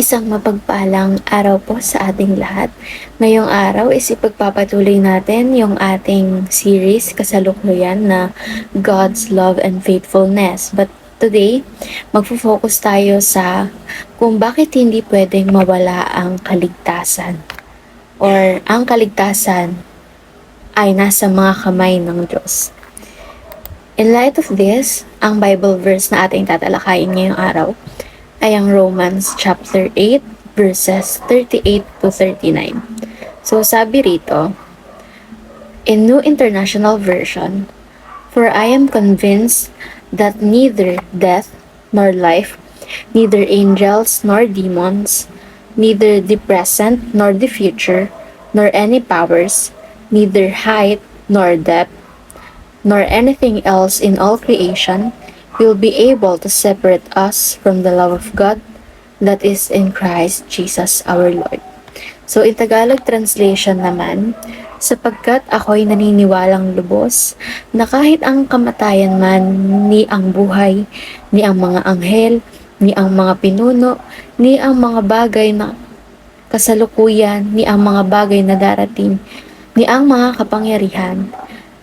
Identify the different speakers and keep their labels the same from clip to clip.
Speaker 1: Isang mapagpalang araw po sa ating lahat. Ngayong araw is ipagpapatuloy natin yung ating series kasalukuyan na God's Love and Faithfulness. But today, magfo-focus tayo sa kung bakit hindi pwedeng mawala ang kaligtasan or ang kaligtasan ay nasa mga kamay ng Diyos. In light of this, ang Bible verse na ating tatalakayin ngayong araw ay ang Romans chapter 8 verses 38 to 39. So sabi rito, in New International Version, For I am convinced that neither death nor life, neither angels nor demons, neither the present nor the future, nor any powers, neither height nor depth, nor anything else in all creation will be able to separate us from the love of God that is in Christ Jesus our Lord. So, in Tagalog translation naman, sapagkat ako'y naniniwalang lubos na kahit ang kamatayan man, ni ang buhay, ni ang mga anghel, ni ang mga pinuno, ni ang mga bagay na kasalukuyan, ni ang mga bagay na darating, ni ang mga kapangyarihan,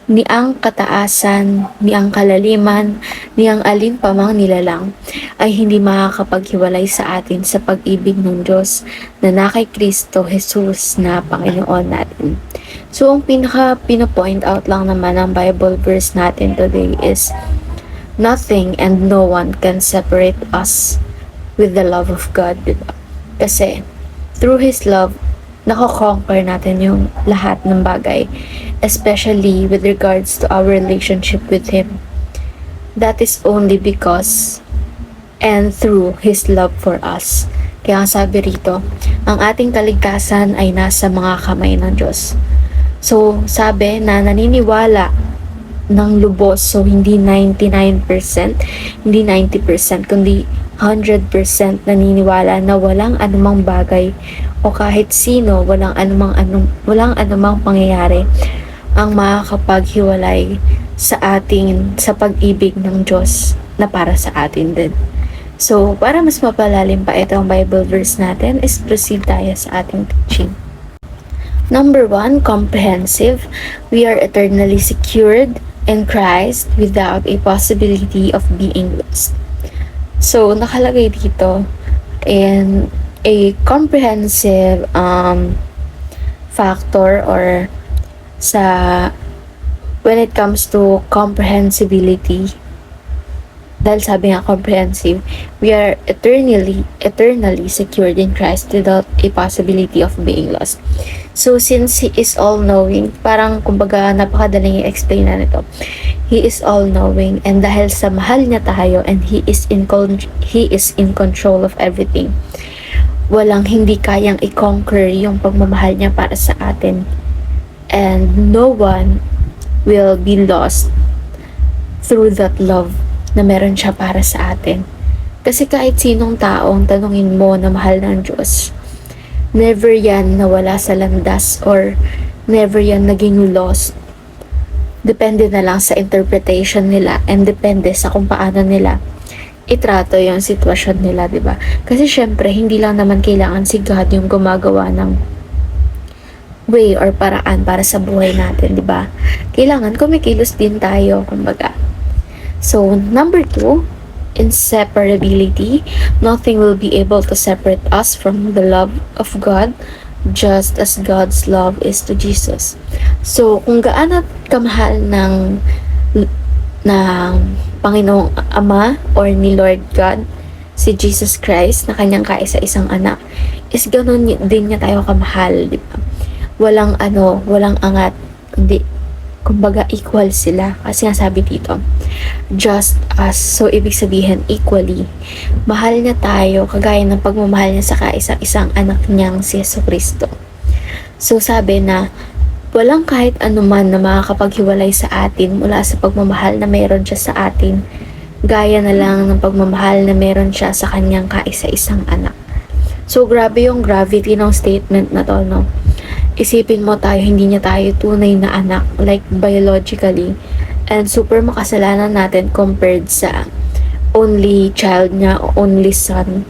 Speaker 1: ni ang kataasan, ni ang kalaliman, ni ang alin pa mang nilalang, ay hindi makakapaghiwalay sa atin sa pag-ibig ng Diyos na na kay Kristo Jesus na Panginoon natin. So, ang pinaka pinapoint out lang naman ng Bible verse natin today is nothing and no one can separate us with the love of God. Diba? Kasi, through His love, nako-conquer natin yung lahat ng bagay, especially with regards to our relationship with Him. That is only because and through His love for us. Kaya sabi rito, ang ating kaligtasan ay nasa mga kamay ng Diyos. So, sabi na naniniwala ng lubos, so hindi 99%, hindi 90%, kundi 100% naniniwala na walang anumang bagay o kahit sino, walang anumang, anum, walang anumang pangyayari ang makakapaghiwalay sa ating, sa pag-ibig ng Diyos na para sa atin din. So, para mas mapalalim pa itong Bible verse natin, is proceed tayo sa ating teaching. Number one, comprehensive. We are eternally secured in Christ without a possibility of being lost. So, nakalagay dito in a comprehensive um, factor or sa when it comes to comprehensibility dahil sabi nga comprehensive, we are eternally, eternally secured in Christ without a possibility of being lost. So, since He is all-knowing, parang kumbaga napakadaling i-explain na nito. He is all-knowing and dahil sa mahal niya tayo and He is in, He is in control of everything, walang hindi kayang i-conquer yung pagmamahal niya para sa atin. And no one will be lost through that love na meron siya para sa atin. Kasi kahit sinong taong tanungin mo na mahal ng Diyos, never yan nawala sa landas or never yan naging lost. Depende na lang sa interpretation nila and depende sa kung paano nila itrato yung sitwasyon nila, di ba? Kasi syempre, hindi lang naman kailangan si God yung gumagawa ng way or paraan para sa buhay natin, di ba? Kailangan kumikilos din tayo, kumbaga. So, number two, inseparability. Nothing will be able to separate us from the love of God just as God's love is to Jesus. So, kung gaano kamahal ng ng Panginoong Ama or ni Lord God si Jesus Christ na kanyang kaisa-isang anak is ganun din niya tayo kamahal, di ba? Walang ano, walang angat, hindi kumbaga equal sila. Kasi nga sabi dito just as so ibig sabihin equally mahal niya tayo kagaya ng pagmamahal niya sa kaisa-isang anak niyang si Yeso Kristo. So sabi na walang kahit anuman na makakapaghiwalay sa atin mula sa pagmamahal na meron siya sa atin gaya na lang ng pagmamahal na meron siya sa kanyang kaisa-isang anak. So grabe yung gravity ng statement na to no isipin mo tayo, hindi niya tayo tunay na anak, like biologically, and super makasalanan natin compared sa only child niya, only son,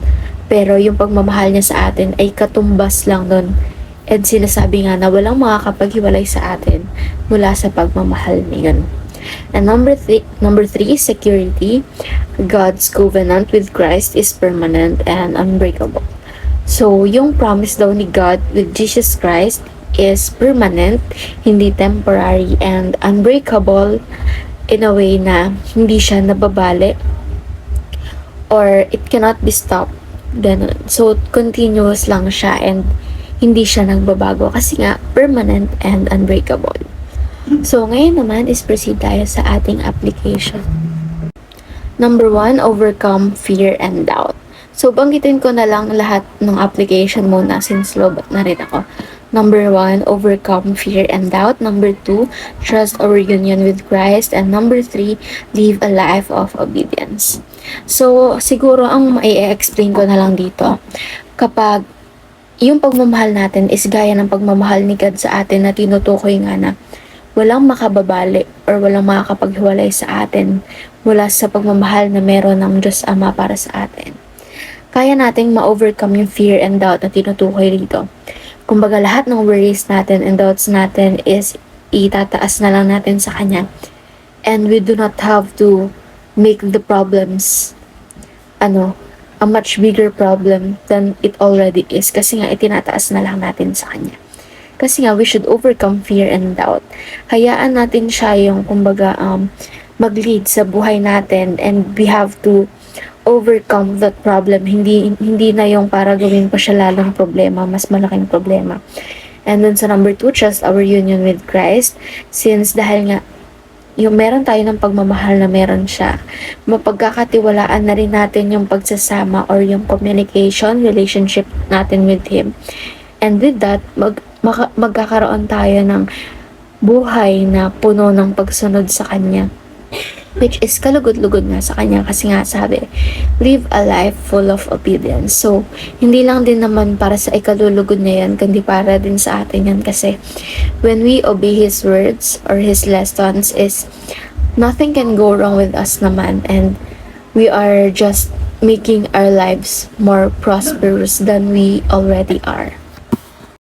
Speaker 1: Pero yung pagmamahal niya sa atin ay katumbas lang nun. And sinasabi nga na walang makakapaghiwalay sa atin mula sa pagmamahal niyon. And number three, number three, security. God's covenant with Christ is permanent and unbreakable. So, yung promise daw ni God with Jesus Christ is permanent, hindi temporary, and unbreakable in a way na hindi siya nababali or it cannot be stopped. Ganun. So, continuous lang siya and hindi siya nagbabago kasi nga permanent and unbreakable. So, ngayon naman is proceed tayo sa ating application. Number one, overcome fear and doubt. So, banggitin ko na lang lahat ng application muna since lobat na rin ako. Number one, overcome fear and doubt. Number two, trust our union with Christ. And number three, live a life of obedience. So, siguro ang mai-explain ko na lang dito, kapag yung pagmamahal natin is gaya ng pagmamahal ni God sa atin na tinutukoy nga na walang makababali or walang makakapaghiwalay sa atin mula sa pagmamahal na meron ng Diyos Ama para sa atin. Kaya nating ma-overcome yung fear and doubt na tinutukoy rito. Kumbaga lahat ng worries natin and doubts natin is itataas na lang natin sa Kanya. And we do not have to make the problems ano, a much bigger problem than it already is kasi nga itinataas na lang natin sa Kanya. Kasi nga, we should overcome fear and doubt. Hayaan natin siya yung, kumbaga, um, mag-lead sa buhay natin and we have to overcome that problem. Hindi, hindi na yung para gawin pa siya lalong problema, mas malaking problema. And then sa number two, trust our union with Christ. Since dahil nga, yung meron tayo ng pagmamahal na meron siya, mapagkakatiwalaan na rin natin yung pagsasama or yung communication, relationship natin with Him. And with that, mag, maka, magkakaroon tayo ng buhay na puno ng pagsunod sa Kanya. Which is kalugod-lugod nga sa Kanya kasi nga sabi, live a life full of obedience. So, hindi lang din naman para sa ikalulugod niya yan, kundi para din sa atin yan kasi when we obey His words or His lessons is nothing can go wrong with us naman and we are just making our lives more prosperous than we already are.